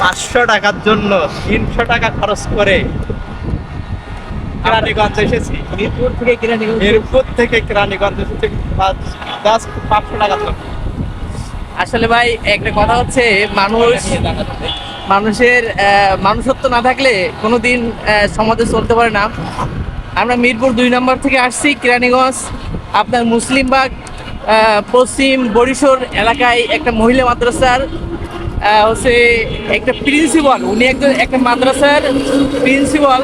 পাঁচশো টাকার জন্য তিনশো টাকা খরচ করে কেরানীগঞ্জ এসেছি। মিরপুর থেকে কেরানীগঞ্জ মিরপুর থেকে কেরানীগঞ্জ এসেছি। জাস্ট পাঁচশো টাকার জন্য। আসলে ভাই একটা কথা হচ্ছে মানুষ মানুষের মানুষত্ব না থাকলে কোনোদিন সমাজে চলতে পারে না। আমরা মিরপুর দুই নম্বর থেকে আসছি কেরানীগঞ্জ। আপনার মুসলিমবাগ পশ্চিম বরিশোর এলাকায় একটা মহিলা মাদ্রাসার হচ্ছে একটা প্রিন্সিপাল উনি একজন একটা মাদ্রাসার প্রিন্সিপাল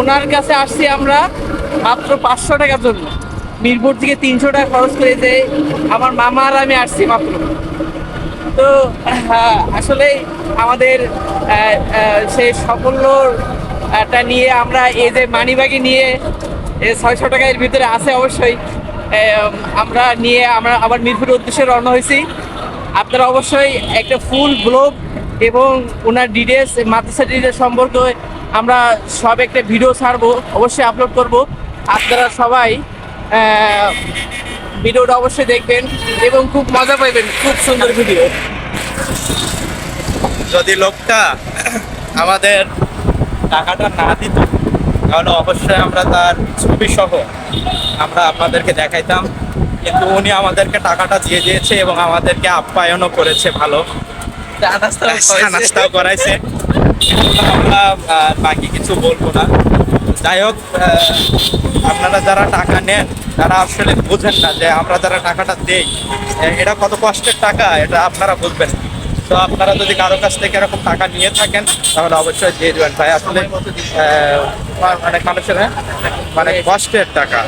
ওনার কাছে আসছি আমরা মাত্র পাঁচশো টাকার জন্য। মিরপুর থেকে তিনশো টাকা খরচ করে যে আমার মামা আর আমি আসছি মাত্র। তো আহ, আসলে আমাদের সেই সাফল্যটা নিয়ে আমরা এই যে মানিব্যাগে নিয়ে ছয়শো টাকা এর ভিতরে আছে অবশ্যই। আমরা নিয়ে আমরা আবার মিরপুরের উদ্দেশ্যে রওনা হয়েছি। আপনারা অবশ্যই একটা ফুল ব্লগ এবং ওনার ডিটেলস মাদ্রাসা ডিটেলস সম্পর্কে আমরা সব একটা ভিডিও ছাড়বো, অবশ্যই আপলোড করব। আপনারা সবাই ভিডিওটা অবশ্যই দেখবেন এবং খুব মজা পাইবেন, খুব সুন্দর ভিডিও যদি লোকটা আমাদের টাকাটা না দিত তাহলে অবশ্যই আমরা তার ছবি সহ আমরা আপনাদেরকে দেখাইতাম। কিন্তু উনি আমাদেরকে টাকাটা দিয়ে দিয়েছে এবং আমাদেরকে আপ্যায়নও করেছে ভালো। নাস্তাও করাইছে। আমরা বাকি কিছু বলব না। যাই হোক আপনারা যারা টাকা নেন তারা আসলে বুঝেন না যে আমরা যারা টাকাটা দেই এটা কত কষ্টের টাকা এটা আপনারা বুঝবেন তো আপনারা যদি কারও কাছ থেকে এরকম টাকা নিয়ে থাকেন তাহলে অবশ্যই দিয়ে দেবেন। ভাই আসলে মানে মানুষের হ্যাঁ, মানে কষ্টের টাকা।